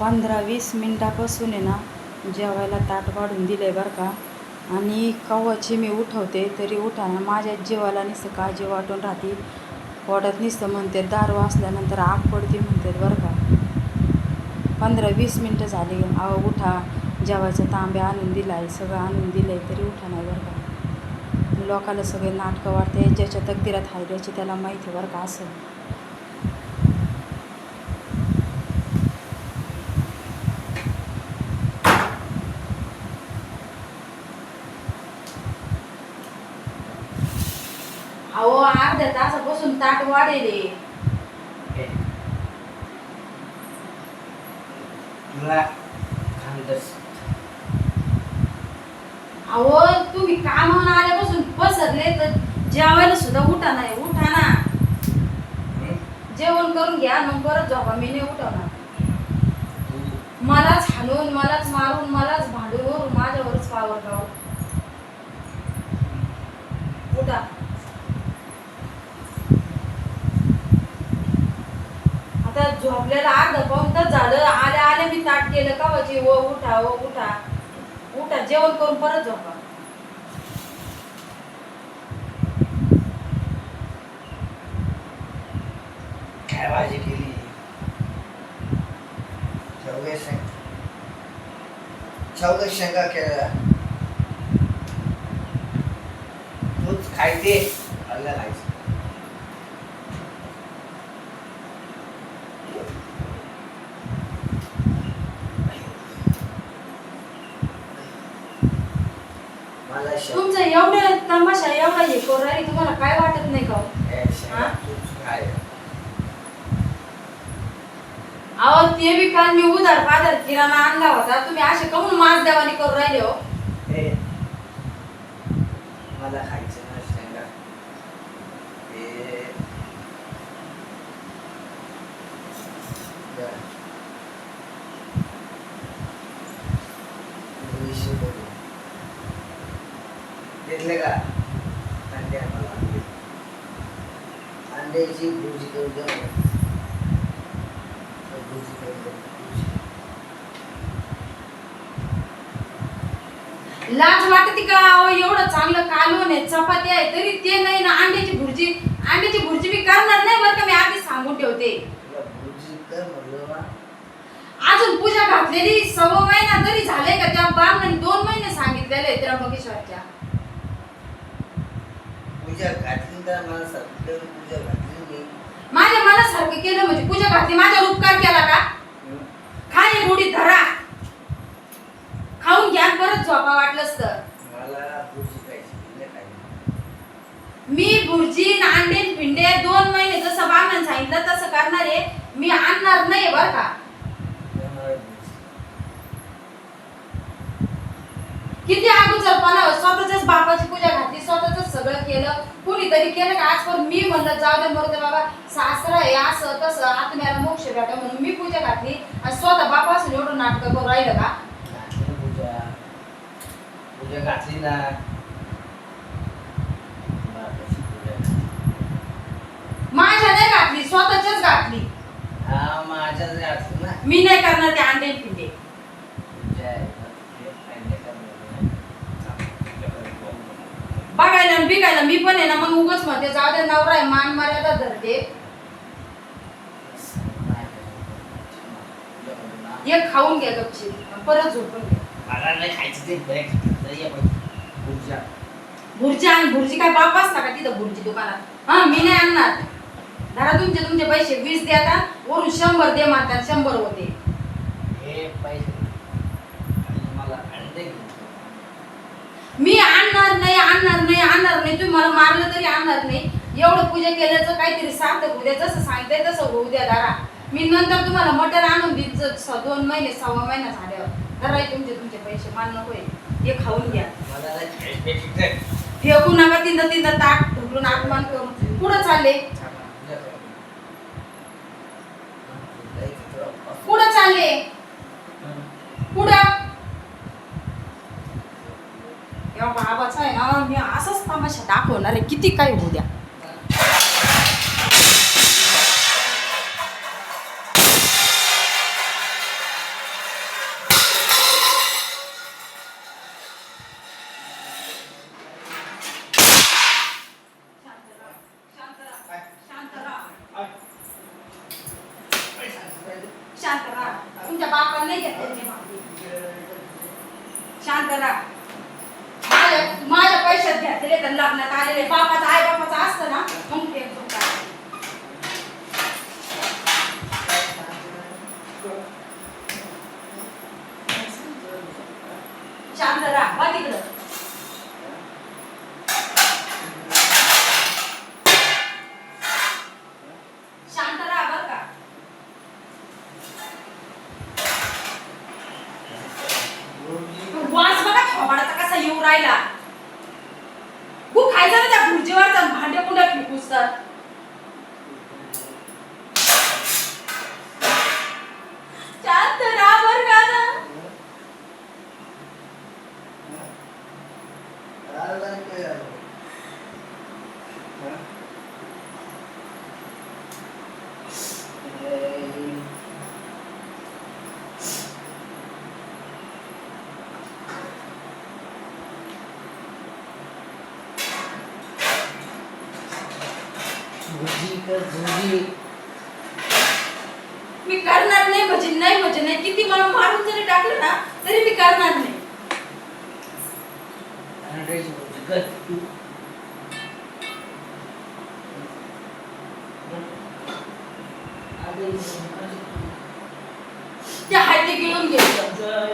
पंधरा वीस मिनटापासून आहे ना जेवायला ताट वाढून दिलं आहे बरं का. आणि कव्वाची मी उठवते तरी उठाना माझ्या जीवाला नुसतं काळजी वाटून राहते. पोटात नुसतं म्हणते दार वाचल्यानंतर आग पडते म्हणतात बरं का. पंधरा वीस मिनटं झाली अहो उठा जेवायचं तांब्या आणून दिला आहे सगळं आणून दिलं आहे तरी उठा नाही बरं का. लोकाला सगळे नाटकं वाटते ज्याच्या तकदीरात हायद्याची त्याला माहिती आहे बरं का असं अहो अर्ध्या तासापासून ताट वाढेले. तुला खानदस अहो तुम्ही कामावून आल्यापासून पसरले तर जेवायला सुद्धा उठा नाही उठा ना. जेवण करून घ्या मग परत झोपा मी नाही उठवणार. मलाच हाणून मलाच मारून मलाच भांडून माझ्यावरच पावर गाव उठा. आता झोपलेला अर्धा पाऊन तर झालं. आले आले मी ताट केलं. का वाची ओ उठा ओ उठा. उठा जेवण करून परत झोपा. काय भाजी केली? चौघे शेंग. चौघे शेंगा केल्या तूच खायचे? अल्ला खायचं मला शेंग तुमचं एवढं तमाशा एवढा हे करू राहिली तुम्हाला काय वाटत नाही का हो? हा? अहो ते बी काल मी उधार पाधार किराणा आणला होता. तुम्ही असे कमून मास देवानी करू राहिले हो. मला खायचं ना शेंगा. हे घेतले का? अंडे अंड्याची भुर्जी करून द्या. भुर्जी करून द्या. लाज वाटते का? अहो एवढं चांगलं कालवण आहे चपाती आहे तरी ते नाही ना अंड्याची भुर्जी. अंड्याची भुर्जी मी करणार नाही बरं का मी आधीच सांगून ठेवते. तुला भुर्जी कर म्हणलं ना. अजून पूजा घातलेली सव्वा महिना तरी झाले का त्या बामणाने दोन महिने सांगितलेले त्र्यंबकेश्वरच्या पूजा घातली तर मला सत्य पूजा घातली मी. माझ्या मनासारखं केलं म्हणजे पूजा घातली माझ्यावर उपकार केला का? खाणे गोडी धरा. खाऊन घ्या परत झोपा वाटलंच तर मला खायची मी भुर्जी न अंडे न पिंडे दोन महिने जसं बामण सांगितलं तसं करणार आहे मी आणणार नाही बरं का त्यामुळे भुर्जी. किती अगोदरपणा स्वतःच्याच बापाची पूजा घातली स्वतःच सगळं केलं. कुणीतरी केलं का? आजपर्यंत मी म्हणलं जाऊ दे मरू दे बाबा सासरा आहे असं तसं आत्म्याला मोक्ष भेटा म्हणून मी पूजा घातली. आणि स्वतः बापासून एवढं नाटक करून राहिलं का? पूजा. पूजा घातली ना. माझ्या नाही घातली स्वतःच्याच घातली. हा माझ्याच घातली ना. मी नाही करणार ते अंडे पिंडे पूजा आहे ना, ते खायला करणार नाही. बघायला आणि बिगायला मी पण आहे ना मग उगाच म्हणते जाऊ दे नवरा आहे मान मर्यादा धरते. एक खाऊन घ्या गपची परत झोपून घ्या. मला नाही खायचं ते बॅग नाही आहे पण पूजा भुर्जी आणि भुर्जी काय बाप असता का तिथं भुर्जी दुकानात? हा मी नाही आणणार. धरा तुमचे तुमचे पैसे वीस द्या आता वरून शंभर दे म्हणतात शंभर होते. हे पैसे. मला अंडे घेऊन मी आणणार नाही आणणार नाही आणणार नाही. तुम्ही मला मारलं तरी आणणार नाही. एवढं पूजा केल्याचं काहीतरी सार्थक उद्या जसं सांगताय तसं होऊ द्या दारा. मी नंतर तुम्हाला मटर आणून देईन. दोन महिने सव्वा महिना झाल्यावर. धरा तुमचे तुमचे पैसे मान नकोय हे खाऊन घ्या. मला फेकू नका तिथं तिथं ताट ढुकलून आगमान करून. पुढं चालले. पुढं चालले. पुढं. या बाबाचा आहे ना मी असंच तमाशा दाखवणार आहे किती काय होऊ द्या शांत राहा तुमच्या बापाला नाही घेतले ते भांडे शांत राहा माझ्या माझ्या पैशात घेतलेले तर लग्नात आलेले बापाचं आई बापाचं असतं ना मग ते चुकतात. शांत राहा वा तिकडं शांत राहा बरं का वास बघा थोबाडाचा कसा येऊ राहिला. गु खायचा ना त्या भुर्जीवर जाऊन भांडे कुंड फिकूस तर शांत राहा बरं का ना मी करणार नाही म्हणजे नाही म्हणजे नाही. किती मला मारून जरी टाकलं ना तरी मी करणार नाही अंड्याची भुर्जी कर ते हाय ते गिळून घ्यायचं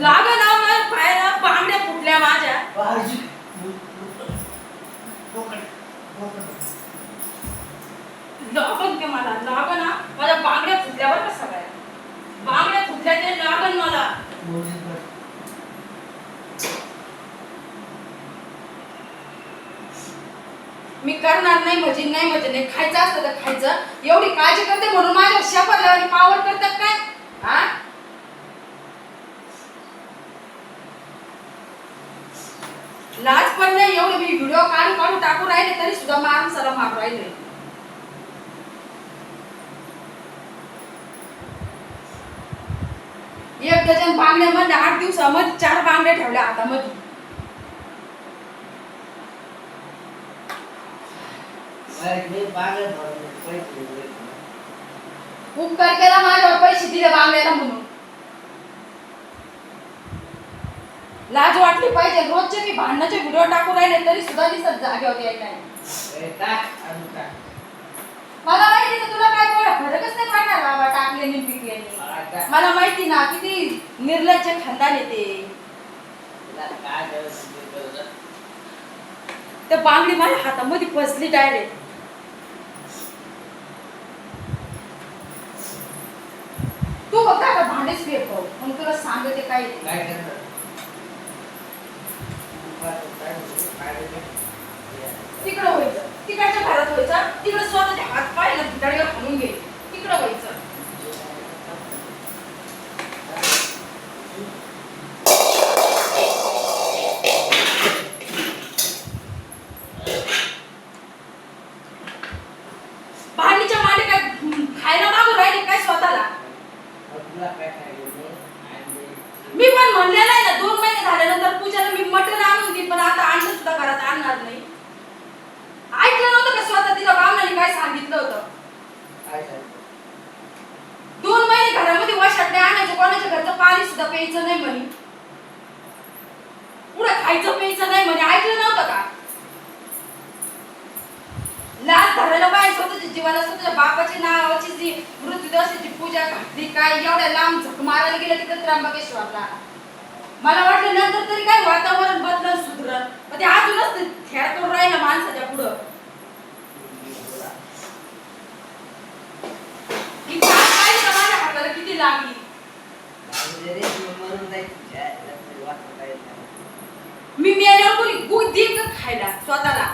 लागा ना माझ्या पायाला बांगड्या फुटल्या माझ्या भाजी लागन ते मला. लागन हा? माझ्या बांगड्या फुटल्यावर का सगळ्या. बांगड्या फुटल्या ते लागन मला. मी करणार नाही म्हणजे नाही म्हणजे नाही. खायचं असतं तर खायचं. एवढी काळजी करते म्हणून माझ्या शपथ आणि पावर करतात काय? हा? लाज पण नाही एवढे मी व्हिडिओ काढून काढून टाकून राहिले तरी सुद्धा माणसाला मारू राहिले. एक डझन बांगड्यामध्ये आठ दिवसामध्ये चार बांगड्या ठेवल्या हातामध्ये. उपकार केला माझ्यावर पैसे दिले बांगड्याला म्हणून. लाज वाटली पाहिजे रोजचे मी भांडणाचे व्हिडिओ टाकून राहिले तरी सुद्धा दिसत जागेवर यायला. मला माहिती ना तुला काय फरकच नाही पडणार बाबा टाकले पिकले. मला माहिती ना किती निर्लज्ज खंदान येते तर बांगडी माझ्या हातामध्ये फसली डायरेक्ट तू फक्त आता भांडेच फेकव मग तुला सांगते काय तिकडं व्हायचं तिकडच्या घरात व्हायचा तिकडं स्वतःच्या हात पाय ना भिताडीवर घालून घे. तिकडं व्हायचं भांडीच्या मांडे काय हम्म, खायला मागून राहिले काय स्वतःला मी पण म्हणलेलं आहे ना दोन महिने झाल्यानंतर पूजाला मी मटण आणून देईन पण आता आणलं सुद्धा घरात आणणार नाही ऐकलं नव्हतं का स्वतः तिला बामणाने काय सांगितलं होतं दोन महिने घरामध्ये वशात नाही आणायचं कोणाच्या घरचं पाणी सुद्धा प्यायचं नाही म्हणे. पुढं खायचं प्यायचं नाही म्हणे. ऐकलं नव्हतं का? लाच धरायला पाहिजे स्वतःच्या जीवाला स्वतःच्या बापाची नावाची जी मृत्यूदशाची पूजा घातली काय? एवढ्या लांब झक मारायला गेलं तिथं त्र्यंबकेश्वरला. मला वाटलं नंतर तरी काय वातावरण बदलत सुधरल. पण ते अजूनच खेळ करून राहिलं माणसाच्या पुढं. का किती लागली. मी मेल्यावर कोणी गुळ देईन का खायला स्वतःला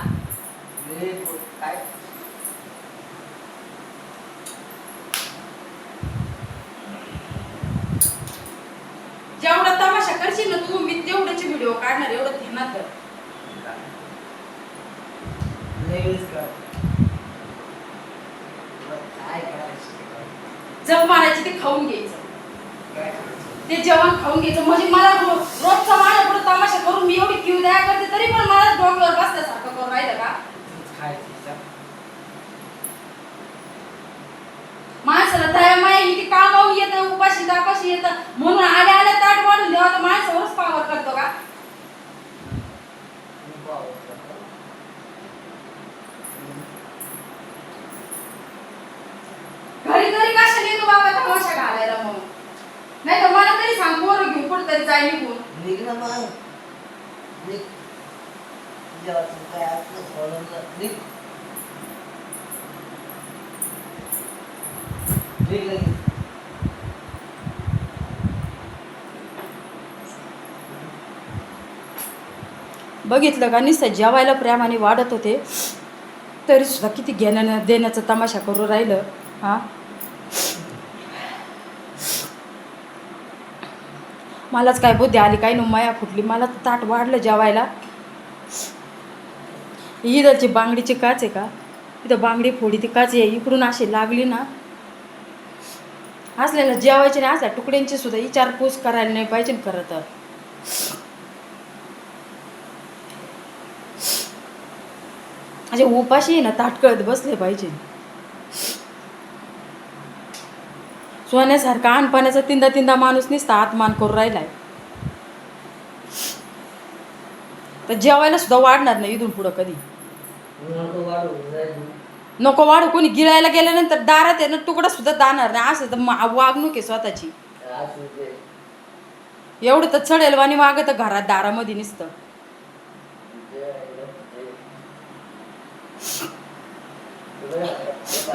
जेवढा तमाशा करशील ना तू मी तेवढ्याचे व्हिडिओ काढणार एवढं ध्यानात धर. जग मारायची ते खाऊन घ्यायची ते जेवण खाऊन घ्यायचं. म्हणजे मला रोजचा माझ्या पुढे तमाशा करून मी एवढी किव दया करते तरी पण मला डोक्यावर बसल्यासारखं करून राहिलं का? उपाशी तापाशी येतं. म्हणून आल्या आल्या ताट वाढून देवा तर माणसावरच पावर करतो का? घरी घरी कशाला येतो बाबा तमाशा घालायला मग? नाही तर मला तरी सांग पोरं घेऊन कुठं तरी जाय निघून. निघ ना मग. निघ. जेव्हा तू काय असलं सोडून जा. निघ. निघ लगेच. बघितलं का? नुसतं जेवायला प्रेमाने वाढत होते. तरी सुद्धा किती घेण्यानं देण्याचा तमाशा करू राहिलं हा? मलाच काय बुद्धी आली काय नु माया फुटली. मला तर ताट वाढलं जेवायला. इथलची बांगडीची काच आहे का? इथं बांगडी फोडी ती काच आहे. इकडून अशी लागली ना. असलेला जेवायची नाही असल्या तुकड्यांची सुद्धा विचारपूस करायला नाही पाहिजे खरं तर. म्हणजे उपाशी आहे ना ताटकळत बसले पाहिजे. सोन्यासारखा आणपाण्याचा तिंदा तिंदा माणूस नुसता आत्मान करून राहिलाय. तर जेवायला सुद्धा वाढणार नाही इथून पुढं कधी. नको वाढू कोणी गिळायला गेल्यानंतर दारात आहे ना तुकडा सुद्धा दाणार नाही. असं तर वागणूक आहे स्वतःची. एवढं तर चढेल वाणी वागत घरात दारामध्ये नुसतं.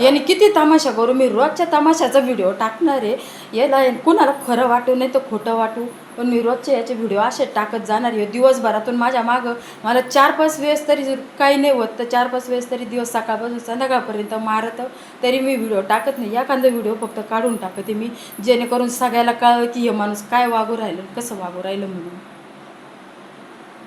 याने किती तमाशा करू? मी रोजच्या तमाशाचा व्हिडिओ टाकणार आहे. याला कुणाला खरं वाटू नाही तर खोटं वाटू. पण मी रोजचे याचे व्हिडिओ असे टाकत जाणार आहे. दिवसभरातून माझ्या मागं मला चार पाच वेळेस तरी जर काही नाही होत तर चार पाच वेळेस तरी दिवस सकाळपासून संध्याकाळपर्यंत मारत तरी मी व्हिडिओ टाकत नाही. एखादा व्हिडिओ फक्त काढून टाकते मी. जेणेकरून सगळ्याला कळलं की हे माणूस काय वागू राहिलं कसं वागू राहिलं म्हणून.